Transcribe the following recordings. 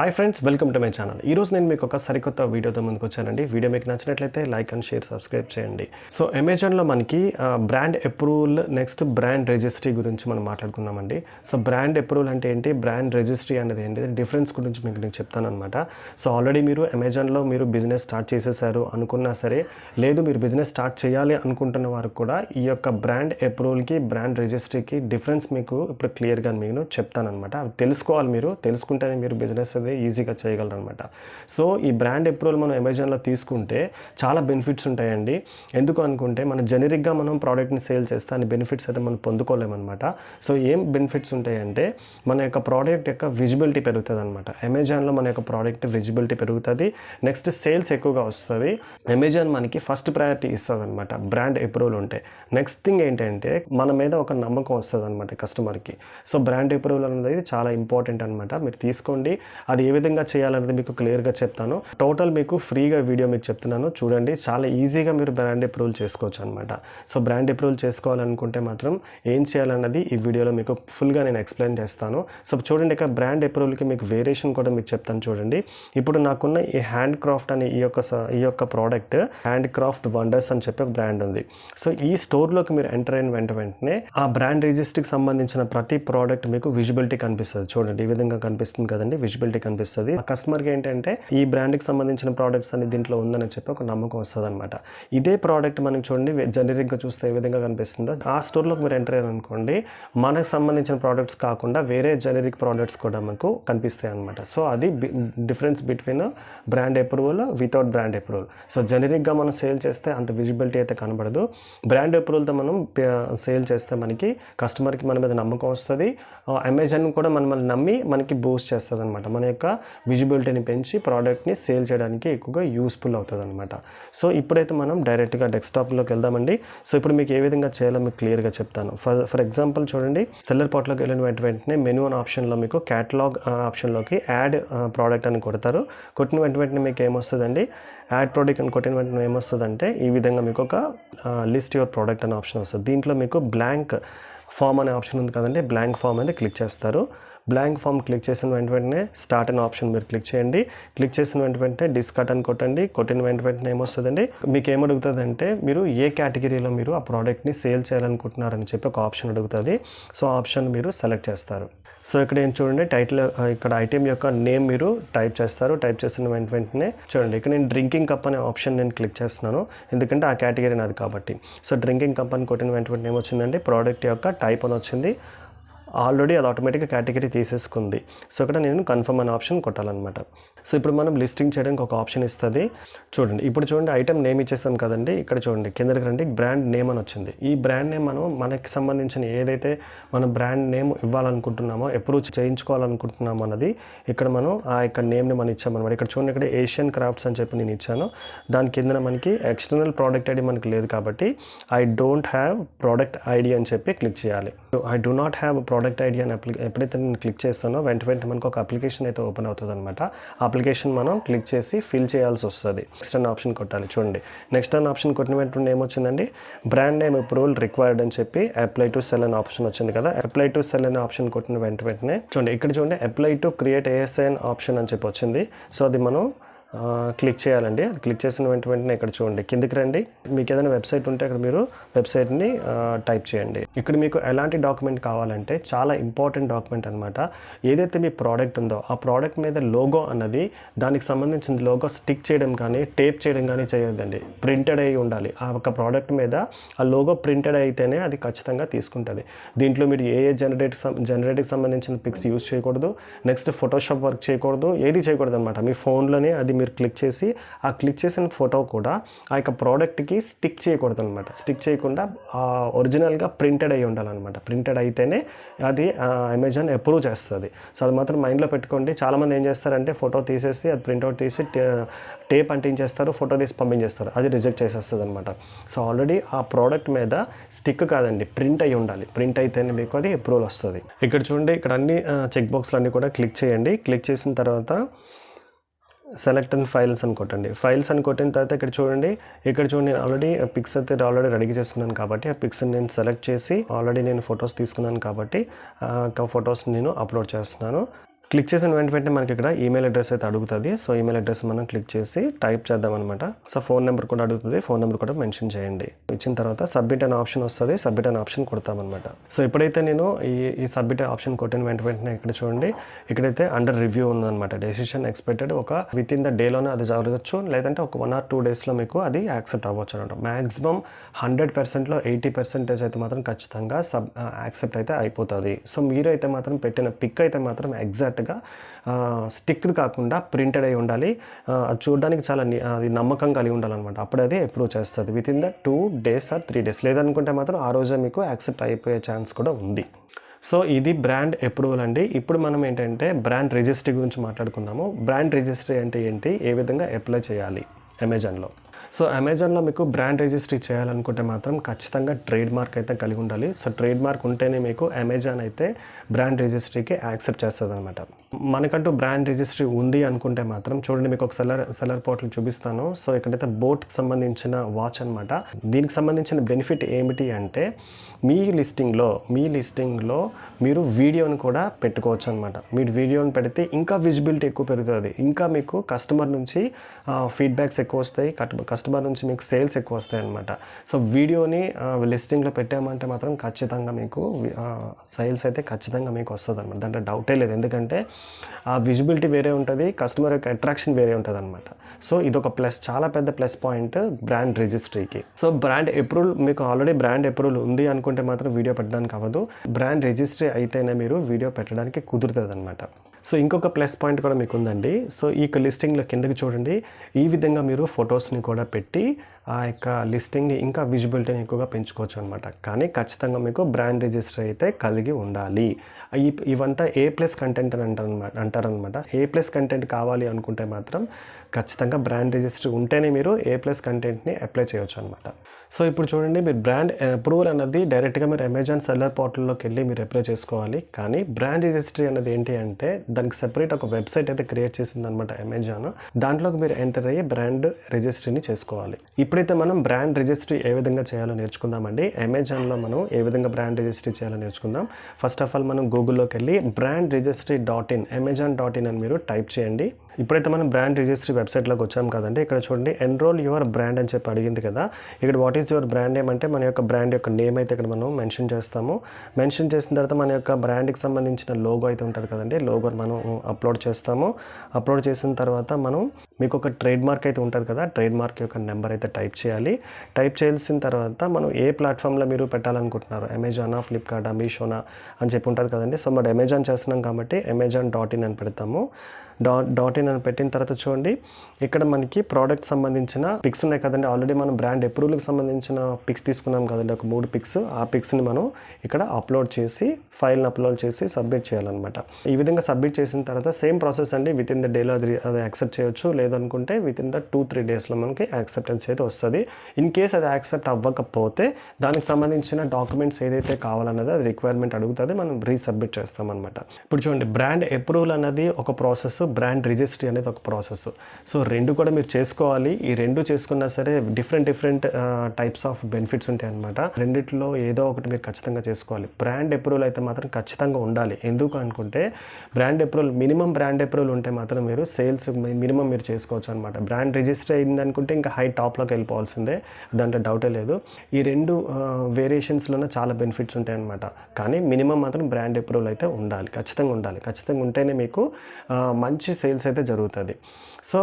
Hi friends welcome to my channel ఈరోజు నేను మీకు ఒక సరికొత్త వీడియోతో ముందుకు వచ్చానండి. వీడియో మీకు నచ్చినట్లయితే లైక్ అండ్ షేర్ సబ్స్క్రైబ్ చేయండి. సో అమెజాన్లో మనకి brand approval next brand registry గురించి మనం మాట్లాడుకుందామండి. సో బ్రాండ్ అప్రూవల్ అంటే ఏంటి? బ్రాండ్ రిజిస్ట్రీ అనేది ఏంటి? డిఫరెన్స్ గురించి మీకు నేను చెప్తానమాట సో ఆల్రెడీ మీరు అమెజాన్లో మీరు బిజినెస్ స్టార్ట్ చేసేసారు అనుకున్నా సరే లేదు మీరు బిజినెస్ స్టార్ట్ చేయాలి అనుకుంటున్న వారు కూడా ఈ యొక్క బ్రాండ్ అప్రూవల్కి బ్రాండ్ రిజిస్ట్రీకి డిఫరెన్స్ మీకు ఇప్పుడు క్లియర్గా నేను చెప్తానమాట అవి తెలుసుకోవాలి మీరు తెలుసుకుంటేనే మీరు బిజినెస్ అనేది ఈజీగా చేయగలరు అనమాట సో ఈ బ్రాండ్ ఎప్రూవల్ మనం అమెజాన్లో తీసుకుంటే చాలా బెనిఫిట్స్ ఉంటాయండి. ఎందుకు అనుకుంటే మన జెనరిక్గా మనం ప్రోడక్ట్ని సేల్ చేస్తే అని బెనిఫిట్స్ అయితే మనం పొందుకోలేమన్నమాట సో ఏం బెనిఫిట్స్ ఉంటాయంటే మన యొక్క ప్రోడక్ట్ యొక్క విజిబిలిటీ పెరుగుతుంది అనమాట అమెజాన్లో మన యొక్క ప్రోడక్ట్ విజిబిలిటీ పెరుగుతుంది. నెక్స్ట్ సేల్స్ ఎక్కువగా వస్తుంది. అమెజాన్ మనకి ఫస్ట్ ప్రయారిటీ ఇస్తుంది అనమాట బ్రాండ్ అప్రూవల్ ఉంటే. నెక్స్ట్ థింగ్ ఏంటంటే మన మీద ఒక నమ్మకం వస్తుంది అనమాట కస్టమర్కి. సో బ్రాండ్ అప్రూవల్ అనేది చాలా ఇంపార్టెంట్ అనమాట. మీరు తీసుకోండి. అది అది ఏ విధంగా చేయాలనేది మీకు క్లియర్గా చెప్తాను. టోటల్ మీకు ఫ్రీగా వీడియో మీకు చెప్తున్నాను. చూడండి చాలా ఈజీగా మీరు బ్రాండ్ అప్రూవల్ చేసుకోవచ్చు అనమాట సో బ్రాండ్ అప్రూవల్ చేసుకోవాలనుకుంటే మాత్రం ఏం చేయాలన్నది ఈ వీడియోలో మీకు ఫుల్గా నేను ఎక్స్ప్లెయిన్ చేస్తాను. సో చూడండి ఇక బ్రాండ్ అప్రూవల్కి మీకు వేరియేషన్ కూడా మీకు చెప్తాను చూడండి. ఇప్పుడు నాకున్న ఈ హ్యాండ్ క్రాఫ్ట్ అనే ఈ యొక్క ఈ యొక్క ప్రోడక్ట్ హ్యాండ్ క్రాఫ్ట్ వండర్స్ అని చెప్పి ఒక బ్రాండ్ ఉంది. సో ఈ స్టోర్లోకి మీరు ఎంటర్ అయిన వెంట వెంటనే ఆ బ్రాండ్ రిజిస్ట్రీకి సంబంధించిన ప్రతి ప్రోడక్ట్ మీకు విజిబిలిటీ కనిపిస్తుంది. చూడండి ఈ విధంగా కనిపిస్తుంది కదండి విజిబిలిటీ కనిపిస్తుంది. కస్టమర్కి ఏంటంటే ఈ బ్రాండ్కి సంబంధించిన ప్రోడక్ట్స్ అన్ని దీంట్లో ఉందని చెప్పి ఒక నమ్మకం వస్తుంది అనమాట ఇదే ప్రోడక్ట్ మనకి చూడండి జనరిక్గా చూస్తే ఏ విధంగా కనిపిస్తుందో. ఆ స్టోర్లోకి మీరు ఎంటర్ అయ్యారనుకోండి మనకు సంబంధించిన ప్రోడక్ట్స్ కాకుండా వేరే జనరిక్ ప్రోడక్ట్స్ కూడా మనకు కనిపిస్తాయి అనమాట సో అది difference between brand approval without brand approval so జనరిక్గా మనం సేల్ చేస్తే అంత విజిబిలిటీ అయితే కనబడదు. బ్రాండ్ అప్రూవల్తో మనం సేల్ చేస్తే మనకి కస్టమర్కి మన మీద నమ్మకం వస్తుంది. అమెజాన్ కూడా మనల్ని నమ్మి మనకి బూస్ట్ చేస్తుంది అనమాట మన యొక్క విజిబిలిటీని పెంచి ప్రోడక్ట్ని సేల్ చేయడానికి ఎక్కువగా యూస్ఫుల్ అవుతుంది అనమాట సో ఇప్పుడైతే మనం డైరెక్ట్గా డెస్క్టాప్లోకి వెళ్దామండి. సో ఇప్పుడు మీకు ఏ విధంగా చేయాలో మీకు క్లియర్గా చెప్తాను. ఫర్ ఫర్ ఎగ్జాంపుల్ చూడండి సెల్లర్ పాట్లోకి వెళ్ళిన వెంటనే మెనూ అనే ఆప్షన్లో మీకు క్యాటలాగ్ ఆప్షన్లోకి యాడ్ ప్రోడక్ట్ అని కొడతారు. కొట్టిన వెంటనే మీకు ఏమొస్తుందండి? యాడ్ ప్రోడక్ట్ అని కొట్టిన వెంటనే ఏమొస్తుందంటే ఈ విధంగా మీకు ఒక లిస్ట్ యువర్ ప్రోడక్ట్ అనే ఆప్షన్ వస్తుంది. దీంట్లో మీకు బ్లాంక్ ఫామ్ అనే ఆప్షన్ ఉంది కదండి. బ్లాంక్ ఫామ్ అనేది క్లిక్ చేస్తారు. బ్లాంక్ ఫామ్ క్లిక్ చేసిన వెంట వెంటనే స్టార్ట్ అనే ఆప్షన్ మీరు క్లిక్ చేయండి. క్లిక్ చేసిన వెంట వెంటనే డిస్కట్ అని కొట్టండి. కొట్టిన వెంట వెంటనే ఏమొస్తుందండి మీకు ఏమడుగుతుంది అంటే మీరు ఏ కేటగిరీలో మీరు ఆ ప్రోడక్ట్ని సేల్ చేయాలనుకుంటున్నారని చెప్పి ఒక ఆప్షన్ అడుగుతుంది. సో ఆప్షన్ మీరు సెలెక్ట్ చేస్తారు. సో ఇక్కడ ఏం చూడండి టైటిల్ ఇక్కడ ఐటెం యొక్క నేమ్ మీరు టైప్ చేస్తారు. టైప్ చేసిన వెంట వెంటనే చూడండి. ఇక్కడ నేను డ్రింకింగ్ కప్ అనే ఆప్షన్ నేను క్లిక్ చేస్తున్నాను. ఎందుకంటే ఆ కేటగిరీ నాది కాబట్టి. సో డ్రింకింగ్ కప్ అని కొట్టిన వెంట వెంటనే ఏమొచ్చిందండి ప్రోడక్ట్ యొక్క టైప్ అని వచ్చింది. ఆల్రెడీ అది ఆటోమేటిక్గా కేటగిరీ తీసేసుకుంది. సో ఇక్కడ నేను కన్ఫర్మ్ అనే ఆప్షన్ కొట్టాలన్నమాట. సో ఇప్పుడు మనం లిస్టింగ్ చేయడానికి ఒక ఆప్షన్ ఇస్తుంది. చూడండి ఇప్పుడు చూడండి ఐటమ్ నేమ్ ఇచ్చేస్తాం కదండి. ఇక్కడ చూడండి కిందకి రండి బ్రాండ్ నేమ్ అని వచ్చింది. ఈ బ్రాండ్ నేమ్ మనం మనకి సంబంధించిన ఏదైతే మనం బ్రాండ్ నేమ్ ఇవ్వాలనుకుంటున్నామో ఎప్పుడు చేయించుకోవాలనుకుంటున్నామో అన్నది ఇక్కడ మనం ఆ యొక్క నేమ్ని మనం ఇచ్చామన్నమాట. ఇక్కడ చూడండి ఇక్కడ ఏషియన్ క్రాఫ్ట్స్ అని చెప్పి నేను ఇచ్చాను. దాని కింద మనకి ఎక్స్టర్నల్ ప్రోడక్ట్ ఐడి మనకి లేదు కాబట్టి I don't have product ID అని చెప్పి క్లిక్ చేయాలి. I do not have product ID అని అప్లి ఎప్పుడైతే నేను క్లిక్ చేస్తానో వెంట వెంటనే మనకు ఒక అప్లికేషన్ అయితే ఓపెన్ అవుతుంది అనమాట అప్లికేషన్ మనం క్లిక్ చేసి ఫిల్ చేయాల్సి వస్తుంది. నెక్స్ట్ అనే ఆప్షన్ కొట్టాలి. చూడండి. నెక్స్ట్ అండ్ ఆప్షన్ కొట్టిన వెంటనే ఏమొచ్చిందండి? బ్రాండ్ నేమ్ అప్రూవల్ రిక్వైర్డ్ అని చెప్పి అప్లై టు సెల్ అనే ఆప్షన్ వచ్చింది కదా. అప్లై టు సెల్ అనే ఆప్షన్ కొట్టిన వెంట వెంటనే చూడండి ఇక్కడ చూడండి apply to create ASIN option అని చెప్పి వచ్చింది. సో అది మనం క్లిక్ చేయాలండి. అది క్లిక్ చేసిన వెంట వెంటనే ఇక్కడ చూడండి. కిందకి రండి. మీకు ఏదైనా వెబ్సైట్ ఉంటే అక్కడ మీరు వెబ్సైట్ని టైప్ చేయండి. ఇక్కడ మీకు ఎలాంటి డాక్యుమెంట్ కావాలంటే చాలా ఇంపార్టెంట్ డాక్యుమెంట్ అనమాట ఏదైతే మీ ప్రోడక్ట్ ఉందో ఆ ప్రోడక్ట్ మీద లోగో అన్నది దానికి సంబంధించిన లోగో స్టిక్ చేయడం కానీ టేప్ చేయడం కానీ చేయొద్దండి. ప్రింటెడ్ అయి ఉండాలి. ఆ ఒక ప్రోడక్ట్ మీద ఆ లోగో ప్రింటెడ్ అయితేనే అది ఖచ్చితంగా తీసుకుంటుంది. దీంట్లో మీరు ఏ ఏ జనరేట్ జనరేట్కి సంబంధించిన పిక్స్ యూజ్ చేయకూడదు. నెక్స్ట్ ఫోటోషాప్ వర్క్ చేయకూడదు. ఏది చేయకూడదు అనమాట మీ ఫోన్లోనే అది మీరు క్లిక్ చేసి ఆ క్లిక్ చేసిన ఫోటో కూడా ఆ యొక్క ప్రోడక్ట్కి స్టిక్ చేయకూడదు అనమాట స్టిక్ చేయకుండా ఒరిజినల్గా ప్రింటెడ్ అయి ఉండాలన్నమాట. ప్రింటెడ్ అయితేనే అది అమెజాన్ అప్రూవ్ చేస్తుంది. సో అది మాత్రం మైండ్లో పెట్టుకోండి. చాలామంది ఏం చేస్తారంటే ఫోటో తీసేసి అది ప్రింట్అవుట్ తీసి టేప్ అంటించేస్తారు ఫోటో తీసి పంపించేస్తారు. అది రిజెక్ట్ చేసేస్తుంది అనమాట సో ఆల్రెడీ ఆ ప్రోడక్ట్ మీద స్టిక్ కాదండి. ప్రింట్ అయి ఉండాలి. ప్రింట్ అయితేనే మీకు అది అప్రూవల్ వస్తుంది. ఇక్కడ చూడండి ఇక్కడ అన్ని చెక్ బాక్స్లు అన్నీ కూడా క్లిక్ చేయండి. క్లిక్ చేసిన తర్వాత సెలెక్ట్ అండ్ ఫైల్స్ అని కొట్టండి. ఫైల్స్ అని కొట్టిన తర్వాత ఇక్కడ చూడండి ఇక్కడ చూడండి నేను ఆల్రెడీ పిక్స్ అయితే ఆల్రెడీ రెడీ చేసుకున్నాను కాబట్టి ఆ పిక్స్ నేను సెలెక్ట్ చేసి ఆల్రెడీ నేను ఫొటోస్ తీసుకున్నాను కాబట్టి ఫొటోస్ నేను అప్లోడ్ చేస్తున్నాను. క్లిక్ చేసిన వెంటనే మనకి ఇక్కడ ఈమెయిల్ అడ్రస్ అయితే అడుగుతుంది. సో ఈమెయిల్ అడ్రస్ మనం క్లిక్ చేసి టైప్ చేద్దామన్నమాట సో ఫోన్ నెంబర్ కూడా అడుగుతుంది. ఫోన్ నెంబర్ కూడా మెన్షన్ చేయండి. ఇచ్చిన తర్వాత సబ్మిట్ అనే ఆప్షన్ వస్తుంది. సబ్మిట్ అనే ఆప్షన్ కొడతామన్నమాట సో ఎప్పుడైతే నేను ఈ ఈ సబ్మిట్ ఆప్షన్ కొట్టిన వెంట వెంటనే ఇక్కడ చూడండి. ఇక్కడైతే అండర్ రివ్యూ ఉందన్నమాట. డెసిషన్ ఎక్స్పెక్టెడ్ ఒక విత్ ఇన్ ద డేలోనే అది జరగచ్చు. లేదంటే ఒక వన్ ఆర్ టూ డేస్లో మీకు అది యాక్సెప్ట్ అవ్వచ్చు అనమాట మ్యాక్సిమం హండ్రెడ్ పర్సెంట్లో ఎయిటీ పర్సెంటేజ్ అయితే మాత్రం ఖచ్చితంగా సబ్ యాక్సెప్ట్ అయితే అయిపోతుంది. సో మీరు అయితే మాత్రం పెట్టిన పిక్ అయితే మాత్రం ఎగ్జాక్ట్ ఎగ్జాక్ట్గా స్టిక్ కాకుండా ప్రింటెడ్ అయి ఉండాలి. అది చూడడానికి చాలా అది నమ్మకం కలిగి ఉండాలన్నమాట. అప్పుడు అది అప్రూవ్ చేస్తుంది. Within the two days or three days లేదనుకుంటే మాత్రం ఆ రోజే మీకు యాక్సెప్ట్ అయిపోయే ఛాన్స్ కూడా ఉంది. సో ఇది బ్రాండ్ అప్రూవల్ అండి. ఇప్పుడు మనం ఏంటంటే బ్రాండ్ రిజిస్ట్రీ గురించి మాట్లాడుకుందాము. బ్రాండ్ రిజిస్ట్రీ అంటే ఏంటి? ఏ విధంగా అప్లై చేయాలి అమెజాన్లో? సో అమెజాన్లో మీకు బ్రాండ్ రిజిస్ట్రీ చేయాలనుకుంటే మాత్రం ఖచ్చితంగా ట్రేడ్ మార్క్ అయితే కలిగి ఉండాలి. సో ట్రేడ్ మార్క్ ఉంటేనే మీకు అమెజాన్ అయితే బ్రాండ్ రిజిస్ట్రీకి యాక్సెప్ట్ చేస్తుంది అనమాట మనకంటూ బ్రాండ్ రిజిస్ట్రీ ఉంది అనుకుంటే మాత్రం చూడండి మీకు ఒక సెలర్ సెలర్ పోర్టల్ చూపిస్తాను. సో ఇక్కడైతే బోట్కి సంబంధించిన వాచ్ అనమాట దీనికి సంబంధించిన బెనిఫిట్ ఏమిటి అంటే మీ లిస్టింగ్లో మీ లిస్టింగ్లో మీరు వీడియోని కూడా పెట్టుకోవచ్చు అనమాట మీరు వీడియోని పెడితే ఇంకా విజిబిలిటీ ఎక్కువ పెరుగుతుంది. ఇంకా మీకు కస్టమర్ నుంచి ఫీడ్బ్యాక్స్ ఎక్కువ వస్తాయి కస్టమర్ కస్టమర్ నుంచి మీకు సేల్స్ ఎక్కువ వస్తాయి అనమాట సో వీడియోని లిస్టింగ్లో పెట్టామంటే మాత్రం ఖచ్చితంగా మీకు సేల్స్ అయితే ఖచ్చితంగా మీకు వస్తుంది అనమాట దాంట్లో డౌటే లేదు. ఎందుకంటే ఆ విజిబిలిటీ వేరే ఉంటుంది కస్టమర్ యొక్క అట్రాక్షన్ వేరే ఉంటుంది అనమాట సో ఇది ఒక ప్లస్ చాలా పెద్ద ప్లస్ పాయింట్ బ్రాండ్ రిజిస్ట్రీకి సో బ్రాండ్ అప్రూవల్ మీకు ఆల్రెడీ బ్రాండ్ అప్రూవల్ ఉంది అనుకుంటే మాత్రం వీడియో పెట్టడానికి అవ్వదు. బ్రాండ్ రిజిస్ట్రీ అయితేనే మీరు వీడియో పెట్టడానికి కుదురుతుంది అనమాట సో ఇంకొక ప్లస్ పాయింట్ కూడా మీకు ఉందండి సో ఈ లిస్టింగ్లో కిందకి చూడండి. ఈ విధంగా మీరు ఫొటోస్ని కూడా పెట్టి ఆ యొక్క లిస్టింగ్ని ఇంకా విజిబిలిటీని ఎక్కువగా పెంచుకోవచ్చు అనమాట కానీ ఖచ్చితంగా మీకు బ్రాండ్ రిజిస్టర్ అయితే కలిగి ఉండాలి. ఇవంతా ఏ ప్లస్ కంటెంట్ అని అంటారనమాట అంటారనమాట ఏ ప్లస్ కంటెంట్ కావాలి అనుకుంటే మాత్రం ఖచ్చితంగా బ్రాండ్ రిజిస్టర్ ఉంటేనే మీరు ఏ ప్లస్ కంటెంట్ని అప్లై చేయొచ్చు అనమాట సో ఇప్పుడు చూడండి మీరు బ్రాండ్ అప్రూవల్ అన్నది డైరెక్ట్గా మీరు అమెజాన్ సెల్లర్ పోర్టల్లోకి వెళ్ళి మీరు అప్లై చేసుకోవాలి. కానీ బ్రాండ్ రిజిస్ట్రీ అనేది ఏంటి అంటే దానికి సెపరేట్ ఒక వెబ్సైట్ అయితే క్రియేట్ చేసిందనమాట అమెజాన్ దాంట్లోకి మీరు ఎంటర్ అయ్యి బ్రాండ్ రిజిస్ట్రీని చేసుకోవాలి. ఇప్పుడైతే మనం బ్రాండ్ రిజిస్ట్రీ ఏ విధంగా చేయాలో నేర్చుకుందామండి అమెజాన్లో మనం ఏ విధంగా బ్రాండ్ రిజిస్ట్రీ చేయాలో నేర్చుకుందాం. ఫస్ట్ ఆఫ్ ఆల్ మనం గూగుల్లోకి వెళ్ళి brand registry dot in Amazon dot in అని మీరు టైప్ చేయండి. ఇప్పుడైతే మనం బ్రాండ్ రిజిస్ట్రీ వెబ్సైట్లోకి వచ్చాం కదండి. ఇక్కడ చూడండి ఎన్రోల్ యువర్ బ్రాండ్ అని చెప్పి అడిగింది కదా. ఇక్కడ what is your brand name అంటే మన యొక్క బ్రాండ్ యొక్క నేమ్ అయితే ఇక్కడ మనం మెన్షన్ చేస్తాము. మెన్షన్ చేసిన తర్వాత మన యొక్క బ్రాండ్కి సంబంధించిన లోగో అయితే ఉంటుంది కదండి. లోగో మనం అప్లోడ్ చేస్తాము. అప్లోడ్ చేసిన తర్వాత మనం మీకు ఒక ట్రేడ్ మార్క్ అయితే ఉంటుంది కదా. ట్రేడ్ మార్క్ యొక్క నెంబర్ అయితే టైప్ చేయాలి. టైప్ చేయాల్సిన తర్వాత మనం ఏ ప్లాట్ఫామ్లో మీరు పెట్టాలనుకుంటున్నారు? అమెజానా ఫ్లిప్కార్టా మీషోనా అని చెప్పి ఉంటుంది కదండి. సో మరి అమెజాన్ చేస్తున్నాం కాబట్టి అమెజాన్ డాట్ ఇన్ అని పెడతాము. డాట్ డాట్ ఇన్ అని పెట్టిన తర్వాత చూడండి ఇక్కడ మనకి ప్రోడక్ట్ సంబంధించిన పిక్స్ ఉన్నాయి కదండి. ఆల్రెడీ మనం బ్రాండ్ అప్రూవల్కి సంబంధించిన పిక్స్ తీసుకున్నాం కదండి. ఒక మూడు పిక్స్ ఆ పిక్స్ని మనం ఇక్కడ అప్లోడ్ చేసి ఫైల్ని అప్లోడ్ చేసి సబ్మిట్ చేయాలన్నమాట. ఈ విధంగా సబ్మిట్ చేసిన తర్వాత సేమ్ ప్రాసెస్ అండి. విత్ ఇన్ ద డేలో అది అది యాక్సెప్ట్ చేయొచ్చు. లేదనుకుంటే within the two three డేస్లో మనకి యాక్సెప్టెన్స్ అయితే వస్తుంది. ఇన్ కేస్ అది యాక్సెప్ట్ అవ్వకపోతే దానికి సంబంధించిన డాక్యుమెంట్స్ ఏదైతే కావాలన్నది అది రిక్వైర్మెంట్ అడుగుతుంది. మనం రీసబ్మిట్ చేస్తామన్నమాట. ఇప్పుడు చూడండి బ్రాండ్ అప్రూవల్ అనేది ఒక ప్రాసెస్ బ్రాండ్ రిజిస్ట్రీ అనేది ఒక ప్రాసెస్. సో రెండు కూడా మీరు చేసుకోవాలి. ఈ రెండు చేసుకున్నా సరే different different types of benefits ఉంటాయి అనమాట రెండిట్లో ఏదో ఒకటి మీరు ఖచ్చితంగా చేసుకోవాలి. బ్రాండ్ అప్రూవల్ అయితే మాత్రం ఖచ్చితంగా ఉండాలి. ఎందుకు అనుకుంటే brand approval minimum brand approval ఉంటే మాత్రం మీరు సేల్స్ మినిమం మీరు చేసుకోవచ్చు అనమాట బ్రాండ్ రిజిస్టర్ అయింది అనుకుంటే ఇంకా హై టాప్లోకి వెళ్ళిపోవాల్సిందే. దాంట్లో డౌటే లేదు. ఈ రెండు వేరియేషన్స్లోనే చాలా బెనిఫిట్స్ ఉంటాయి అనమాట కానీ మినిమం మాత్రం బ్రాండ్ అప్రూవల్ అయితే ఉండాలి. ఖచ్చితంగా ఉండాలి. ఖచ్చితంగా ఉంటేనే మీకు మంచి మంచి సేల్స్ అయితే జరుగుతుంది. సో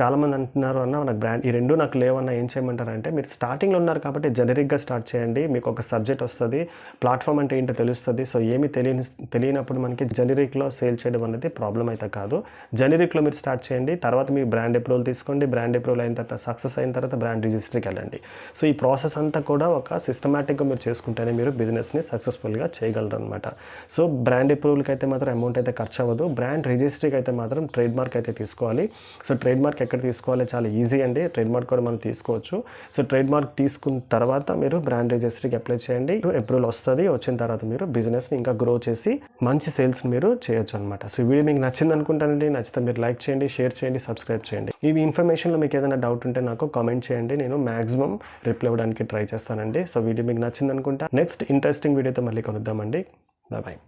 చాలామంది అంటున్నారు అన్న నాకు బ్రాండ్ ఈ రెండు నాకు లేవన్న ఏం చేయమంటారంటే మీరు స్టార్టింగ్లో ఉన్నారు కాబట్టి జనరిక్గా స్టార్ట్ చేయండి మీకు ఒక సబ్జెక్ట్ వస్తుంది ప్లాట్ఫామ్ అంటే ఏంటో తెలుస్తుంది సో ఏమి తెలియని తెలియనప్పుడు మనకి జనరిక్లో సేల్ చేయడం అనేది ప్రాబ్లం అయితే కాదు. జనరిక్లో మీరు స్టార్ట్ చేయండి తర్వాత మీ బ్రాండ్ అప్రూవల్ తీసుకోండి బ్రాండ్ అప్రూవల్ అయిన తర్వాత సక్సెస్ అయిన తర్వాత బ్రాండ్ రిజిస్ట్రీకి వెళ్ళండి. సో ఈ ప్రాసెస్ అంతా కూడా ఒక సిస్టమేటిక్గా మీరు చేసుకుంటేనే మీరు బిజినెస్ని సక్సెస్ఫుల్గా చేయగలరు అనమాట సో బ్రాండ్ అప్రూవల్కి అయితే మాత్రం అమౌంట్ అయితే ఖర్చు అవ్వదు బ్రాండ్ రిజిస్ట్రీకి అయితే మాత్రం ట్రేడ్ మార్క్ అయితే తీసుకోవాలి. సో ట్రేడ్ మార్క్ ఎక్కడ తీసుకోవాలి? చాలా ఈజీ అండి. ట్రేడ్ మార్క్ కూడా మనం తీసుకోవచ్చు. సో ట్రేడ్ మార్క్ తీసుకున్న తర్వాత మీరు బ్రాండ్ రిజిస్ట్రీకి అప్లై చేయండి. అప్రూవల్ వస్తుంది. వచ్చిన తర్వాత మీరు బిజినెస్ని ఇంకా గ్రో చేసి మంచి సేల్స్ మీరు చేయొచ్చు అనమాట సో వీడియో మీకు నచ్చింది అనుకుంటానండి. నచ్చితే మీరు లైక్ చేయండి షేర్ చేయండి సబ్స్క్రైబ్ చేయండి. ఈ ఇన్ఫర్మేషన్లో మీకు ఏదైనా డౌట్ ఉంటే నాకు కామెంట్ చేయండి. నేను మాక్సిమం రిప్లై ఇవ్వడానికి ట్రై చేస్తానండి. సో వీడియో మీకు నచ్చింది అనుకుంటా. నెక్స్ట్ ఇంట్రెస్టింగ్ వీడియోతో మళ్ళీ కలుద్దామండి. బాయ్.